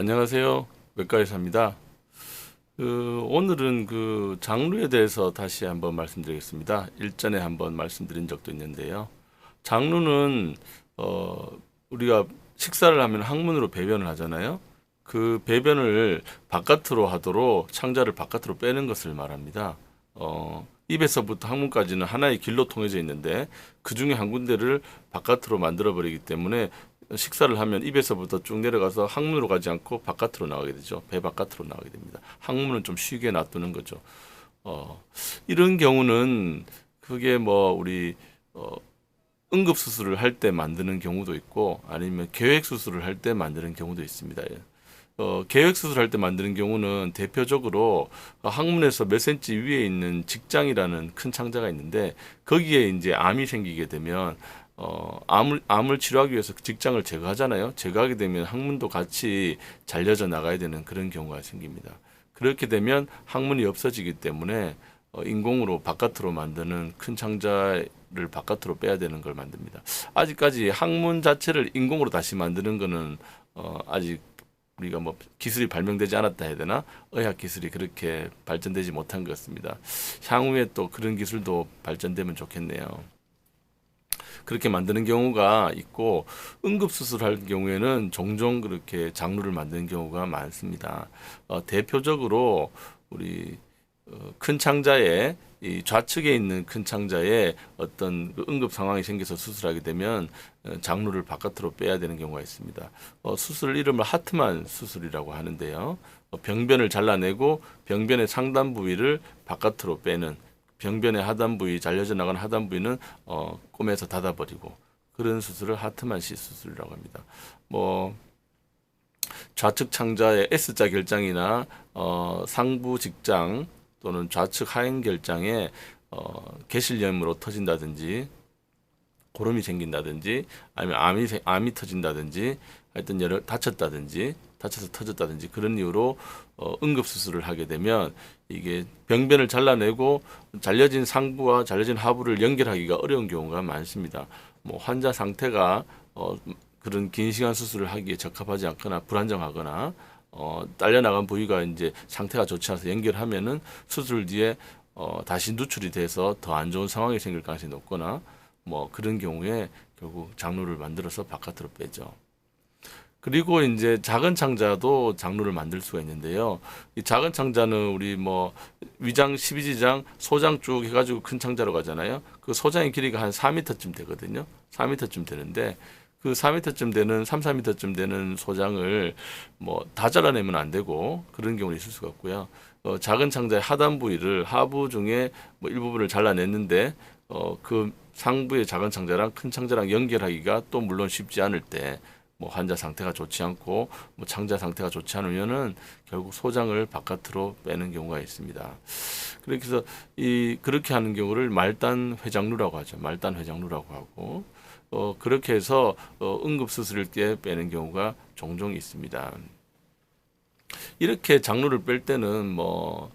안녕하세요. 외과의사입니다. 그, 오늘은 그 장루에 대해서 다시 한번 말씀드리겠습니다. 일전에 한번 말씀드린 적도 있는데요. 장루는 어, 우리가 식사를 하면 항문으로 배변을 하잖아요. 그 배변을 바깥으로 하도록 창자를 바깥으로 빼는 것을 말합니다. 어, 입에서부터 항문까지는 하나의 길로 통해져 있는데 그 중에 한 군데를 바깥으로 만들어 버리기 때문에 식사를 하면 입에서부터 쭉 내려가서 항문으로 가지 않고 바깥으로 나가게 되죠. 배 바깥으로 나가게 됩니다. 항문은 좀 쉬게 놔두는 거죠. 어, 이런 경우는 그게 뭐 우리 어, 응급 수술을 할 때 만드는 경우도 있고 아니면 계획 수술을 할 때 만드는 경우도 있습니다. 예. 어, 계획 수술할 때 만드는 경우는 대표적으로 항문에서 몇 센치 위에 있는 직장이라는 큰 창자가 있는데 거기에 이제 암이 생기게 되면 어, 암을, 암을 치료하기 위해서 그 직장을 제거하잖아요. 제거하게 되면 항문도 같이 잘려져 나가야 되는 그런 경우가 생깁니다. 그렇게 되면 항문이 없어지기 때문에 어, 인공으로 바깥으로 만드는 큰 창자를 바깥으로 빼야 되는 걸 만듭니다. 아직까지 항문 자체를 인공으로 다시 만드는 거는 어, 아직 우리가 뭐 기술이 발명되지 않았다 해야 되나 의학 기술이 그렇게 발전되지 못한 것 같습니다. 향후에 또 그런 기술도 발전되면 좋겠네요. 그렇게 만드는 경우가 있고 응급 수술할 경우에는 종종 그렇게 장루를 만드는 경우가 많습니다. 어, 대표적으로 우리 어, 큰 창자에 이 좌측에 있는 큰 창자에 어떤 그 응급 상황이 생겨서 수술하게 되면 어, 장루를 바깥으로 빼야 되는 경우가 있습니다. 어, 수술 이름을 하트만 수술이라고 하는데요. 어, 병변을 잘라내고 병변의 상단 부위를 바깥으로 빼는 병변의 하단 부위 잘려져 나가는 하단 부위는 어, 꼬매서 닫아버리고 그런 수술을 하트만 시 수술이라고 합니다. 뭐 좌측 창자의 S자 결장이나 어, 상부 직장 또는 좌측 하행 결장에 어, 개실염으로 터진다든지 고름이 생긴다든지 아니면 암이 생- 암이 터진다든지 하여튼 여러 다쳤다든지 다쳐서 터졌다든지 그런 이유로 어, 응급 수술을 하게 되면 이게 병변을 잘라내고 잘려진 상부와 잘려진 하부를 연결하기가 어려운 경우가 많습니다. 뭐 환자 상태가 어, 그런 긴 시간 수술을 하기에 적합하지 않거나 불안정하거나 어, 딸려나간 부위가 이제 상태가 좋지 않아서 연결하면은 수술 뒤에 어, 다시 누출이 돼서 더 안 좋은 상황이 생길 가능성이 높거나 뭐 그런 경우에 결국 장루를 만들어서 바깥으로 빼죠. 그리고 이제 작은 창자도 장루를 만들 수가 있는데요. 이 작은 창자는 우리 뭐 위장 12지장, 소장 쭉 해가지고 큰 창자로 가잖아요. 그 소장의 길이가 한 4m쯤 되거든요. 4m쯤 되는데 그 4m쯤 되는 3, 4m쯤 되는 소장을 뭐 다 잘라내면 안 되고 그런 경우는 있을 수가 없고요. 어, 작은 창자의 하단 부위를 하부 중에 뭐 일부분을 잘라냈는데 어, 그 상부의 작은 창자랑 큰 창자랑 연결하기가 또 물론 쉽지 않을 때 뭐 환자 상태가 좋지 않고 뭐 창자 상태가 좋지 않으면은 결국 소장을 바깥으로 빼는 경우가 있습니다. 그래서 이 그렇게 하는 경우를 말단 회장루라고 하죠. 말단 회장루라고 하고 어 그렇게 해서 어 응급 수술일 때 빼는 경우가 종종 있습니다. 이렇게 장루를 뺄 때는 뭐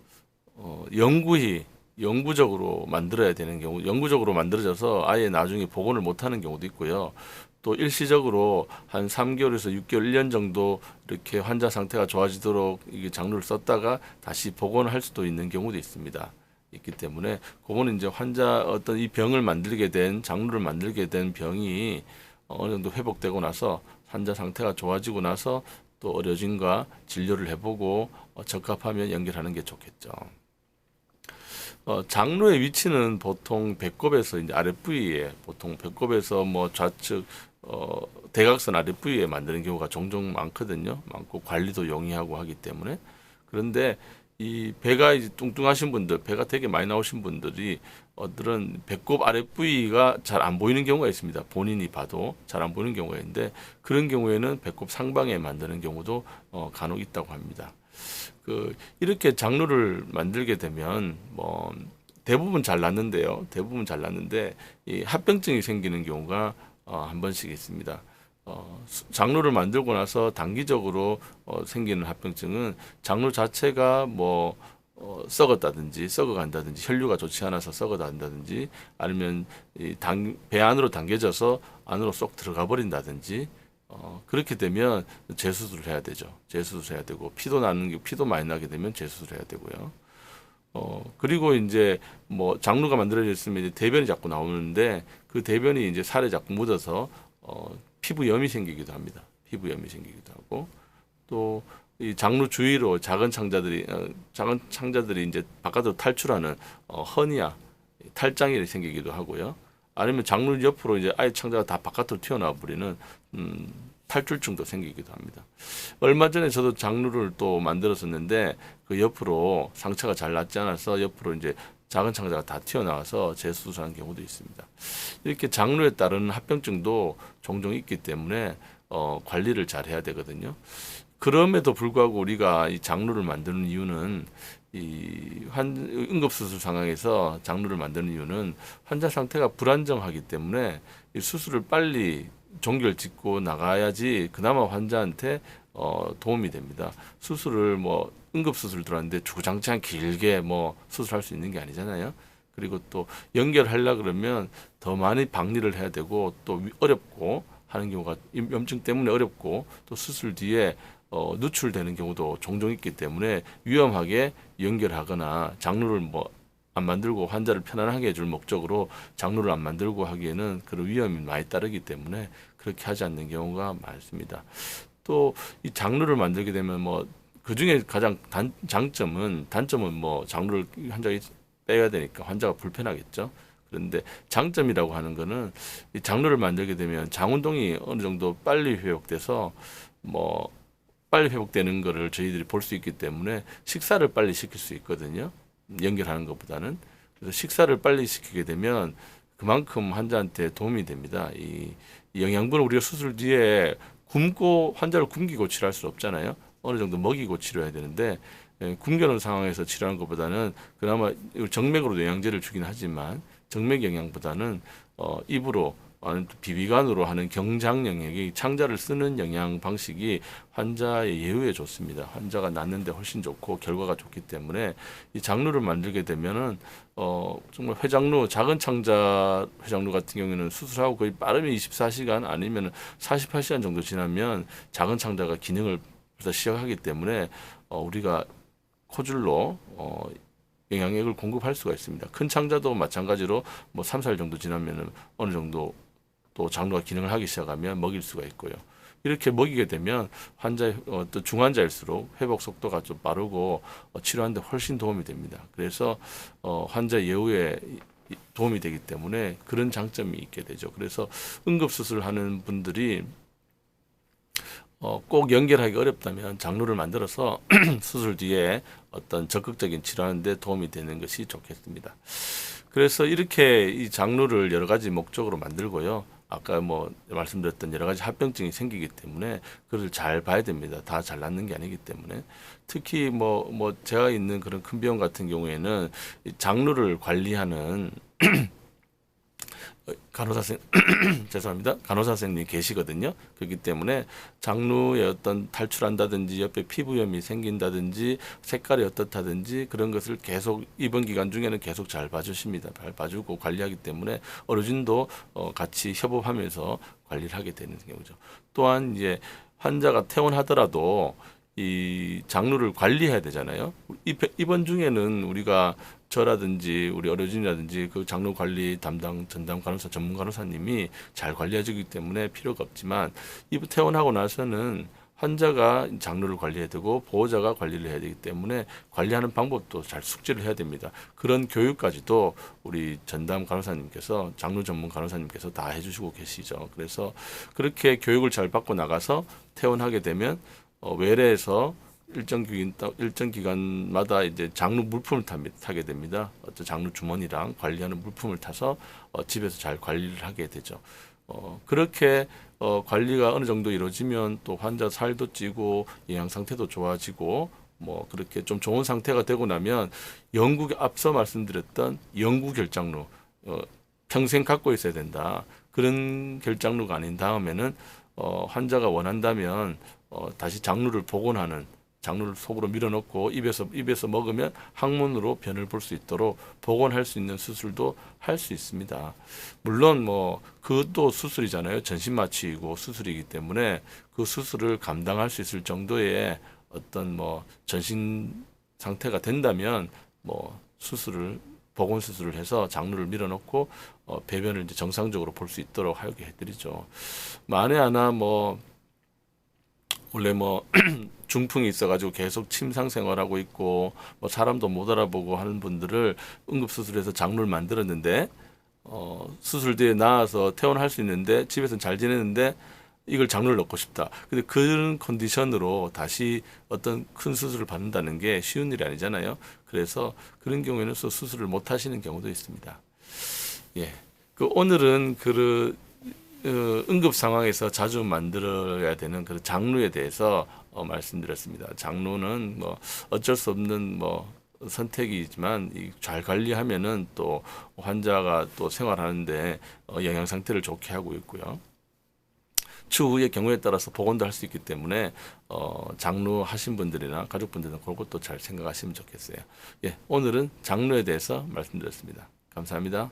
어, 영구히 영구적으로 만들어야 되는 경우, 영구적으로 만들어져서 아예 나중에 복원을 못하는 경우도 있고요. 또 일시적으로 한 3개월에서 6개월, 1년 정도 이렇게 환자 상태가 좋아지도록 이게 장루를 썼다가 다시 복원할 수도 있는 경우도 있습니다. 있기 때문에 그거는 이제 환자 어떤 이 병을 만들게 된 장루를 만들게 된 병이 어느 정도 회복되고 나서 환자 상태가 좋아지고 나서 또 의료진과 진료를 해보고 어, 적합하면 연결하는 게 좋겠죠. 어, 장루의 위치는 보통 배꼽에서 이제 아랫부위에 보통 배꼽에서 뭐 좌측 어, 대각선 아랫부위에 만드는 경우가 종종 많거든요. 많고 관리도 용이하고 하기 때문에 그런데 이 배가 이제 뚱뚱하신 분들, 배가 되게 많이 나오신 분들이 어들은 배꼽 아랫부위가 잘 안 보이는 경우가 있습니다. 본인이 봐도 잘 안 보이는 경우가 있는데 그런 경우에는 배꼽 상방에 만드는 경우도 어, 간혹 있다고 합니다. 그 이렇게 장르를 만들게 되면 뭐 대부분 잘 낫는데요. 대부분 잘 낫는데 이 합병증이 생기는 경우가 어, 한 번씩 있습니다. 어, 수- 장루를 만들고 나서 단기적으로 어, 생기는 합병증은 장루 자체가 뭐 어, 썩었다든지 썩어간다든지 혈류가 좋지 않아서 썩어간다든지 아니면 이 당, 배 안으로 당겨져서 안으로 쏙 들어가 버린다든지 어, 그렇게 되면 재수술을 해야 되죠. 재수술 해야 되고 피도 나는 게 피도 많이 나게 되면 재수술 해야 되고요. 어, 그리고 이제 뭐 장루가 만들어져 있으면 이제 대변이 자꾸 나오는데 그 대변이 이제 살에 자꾸 묻어서 어, 피부염이 생기기도 합니다. 피부염이 생기기도 하고 또 이 장루 주위로 작은 창자들이 어, 작은 창자들이 이제 바깥으로 탈출하는 어, 허니아 탈장이 생기기도 하고요. 아니면 장루 옆으로 이제 아예 창자가 다 바깥으로 튀어나와 버리는 음, 탈출증도 생기기도 합니다. 얼마 전에 저도 장루를 또 만들었었는데 그 옆으로 상처가 잘 낫지 않아서 옆으로 이제 작은 창자가 다 튀어나와서 재수술한 경우도 있습니다. 이렇게 장루에 따른 합병증도 종종 있기 때문에 어, 관리를 잘 해야 되거든요. 그럼에도 불구하고 우리가 이 장루를 만드는 이유는 이 환, 응급수술 상황에서 장루를 만드는 이유는 환자 상태가 불안정하기 때문에 이 수술을 빨리 종결 짓고 나가야지 그나마 환자한테 어, 도움이 됩니다. 수술을 뭐 응급 수술 들어왔는데 주구장창 길게 뭐 수술할 수 있는 게 아니잖아요. 그리고 또 연결하려 그러면 더 많이 박리를 해야 되고 또 위- 어렵고 하는 경우가 이 염증 때문에 어렵고 또 수술 뒤에 어, 누출되는 경우도 종종 있기 때문에 위험하게 연결하거나 장루를 뭐 안 만들고 환자를 편안하게 해줄 목적으로 장루를 안 만들고 하기에는 그런 위험이 많이 따르기 때문에 그렇게 하지 않는 경우가 많습니다. 또 이 장루를 만들게 되면 뭐 그 중에 가장 단, 장점은 단점은 뭐 장루를 환자가 빼야 되니까 환자가 불편하겠죠. 그런데 장점이라고 하는 거는 이 장루를 만들게 되면 장운동이 어느 정도 빨리 회복돼서 뭐 빨리 회복되는 거를 저희들이 볼 수 있기 때문에 식사를 빨리 시킬 수 있거든요. 연결하는 것보다는 그래서 식사를 빨리 시키게 되면 그만큼 환자한테 도움이 됩니다. 이, 이 영양분을 우리가 수술 뒤에 굶고 환자를 굶기고 치료할 수 없잖아요. 어느 정도 먹이고 치료해야 되는데 예, 굶겨놓은 상황에서 치료하는 것보다는 그나마 정맥으로 영양제를 주긴 하지만 정맥 영양보다는 어, 입으로 비비관으로 하는 경장 영역이 창자를 쓰는 영양 방식이 환자의 예후에 좋습니다. 환자가 낫는데 훨씬 좋고 결과가 좋기 때문에 이 장루를 만들게 되면은 어 정말 회장루 작은 창자 회장루 같은 경우에는 수술하고 거의 빠르면 24시간 아니면 48시간 정도 지나면 작은 창자가 기능을 벌써 시작하기 때문에 어 우리가 코줄로 어 영양액을 공급할 수가 있습니다. 큰 창자도 마찬가지로 뭐 3, 4일 정도 지나면은 어느 정도 또 장루가 기능을 하기 시작하면 먹일 수가 있고요. 이렇게 먹이게 되면 환자 어, 또 중환자일수록 회복 속도가 좀 빠르고 어, 치료하는데 훨씬 도움이 됩니다. 그래서 어, 환자 예후에 이- 도움이 되기 때문에 그런 장점이 있게 되죠. 그래서 응급 수술하는 분들이 어, 꼭 연결하기 어렵다면 장루를 만들어서 수술 뒤에 어떤 적극적인 치료하는데 도움이 되는 것이 좋겠습니다. 그래서 이렇게 이 장루를 여러 가지 목적으로 만들고요. 아까 뭐 말씀드렸던 여러 가지 합병증이 생기기 때문에 그걸 잘 봐야 됩니다. 다 잘 낫는 게 아니기 때문에 특히 뭐뭐 제가 있는 그런 큰 병원 같은 경우에는 이 장루를 관리하는 어, 간호사 선 죄송합니다. 간호사 선생님이 계시거든요. 그렇기 때문에 장루에 어떤 탈출한다든지 옆에 피부염이 생긴다든지 색깔이 어떻다든지 그런 것을 계속 입원 기간 중에는 계속 잘 봐주십니다. 잘 봐주고 관리하기 때문에 어르신도 어, 같이 협업하면서 관리를 하게 되는 경우죠. 또한 이제 환자가 퇴원하더라도 이 장루를 관리해야 되잖아요. 입- 입원 중에는 우리가 저라든지 우리 어르신이라든지 그 장로 관리 담당 전담 간호사 전문 간호사님이 잘 관리해주기 때문에 필요가 없지만 입 퇴원하고 나서는 환자가 장로를 관리해야 되고 보호자가 관리를 해야 되기 때문에 관리하는 방법도 잘 숙지를 해야 됩니다. 그런 교육까지도 우리 전담 간호사님께서 장로 전문 간호사님께서 다 해주시고 계시죠. 그래서 그렇게 교육을 잘 받고 나가서 퇴원하게 되면 어, 외래에서 일정 기간 일정 기간마다 이제 장루 물품을 타, 타게 됩니다. 어떤 장루 주머니랑 관리하는 물품을 타서 어, 집에서 잘 관리를 하게 되죠. 어, 그렇게 어, 관리가 어느 정도 이루어지면 또 환자 살도 찌고 영양 상태도 좋아지고 뭐 그렇게 좀 좋은 상태가 되고 나면 영구 앞서 말씀드렸던 영구 결장루 어, 평생 갖고 있어야 된다 그런 결장루가 아닌 다음에는 어, 환자가 원한다면 어, 다시 장루를 복원하는 장루를 속으로 밀어넣고 입에서 입에서 먹으면 항문으로 변을 볼 수 있도록 복원할 수 있는 수술도 할 수 있습니다. 물론 뭐 그것도 수술이잖아요. 전신 마취이고 수술이기 때문에 그 수술을 감당할 수 있을 정도의 어떤 뭐 전신 상태가 된다면 뭐 수술을 복원 수술을 해서 장루를 밀어넣고 어, 배변을 이제 정상적으로 볼 수 있도록 하게 해드리죠. 만에 하나 뭐 원래 뭐 중풍이 있어가지고 계속 침상 생활하고 있고 뭐 사람도 못 알아보고 하는 분들을 응급 수술해서 장루를 만들었는데 어, 수술 뒤에 나와서 퇴원할 수 있는데 집에서는 잘 지내는데 이걸 장루를 넣고 싶다. 근데 그런 컨디션으로 다시 어떤 큰 수술을 받는다는 게 쉬운 일이 아니잖아요. 그래서 그런 경우에는 수- 수술을 못 하시는 경우도 있습니다. 예. 그 오늘은 그 어, 응급 상황에서 자주 만들어야 되는 그 장루에 대해서 어, 말씀드렸습니다. 장루는 뭐 어쩔 수 없는 뭐 선택이지만 이잘 관리하면은 또 환자가 또 생활하는데 어, 영양 상태를 좋게 하고 있고요. 추후의 경우에 따라서 복원도 할 수 있기 때문에 어, 장루 하신 분들이나 가족분들은 그것도 잘 생각하시면 좋겠어요. 예, 오늘은 장루에 대해서 말씀드렸습니다. 감사합니다.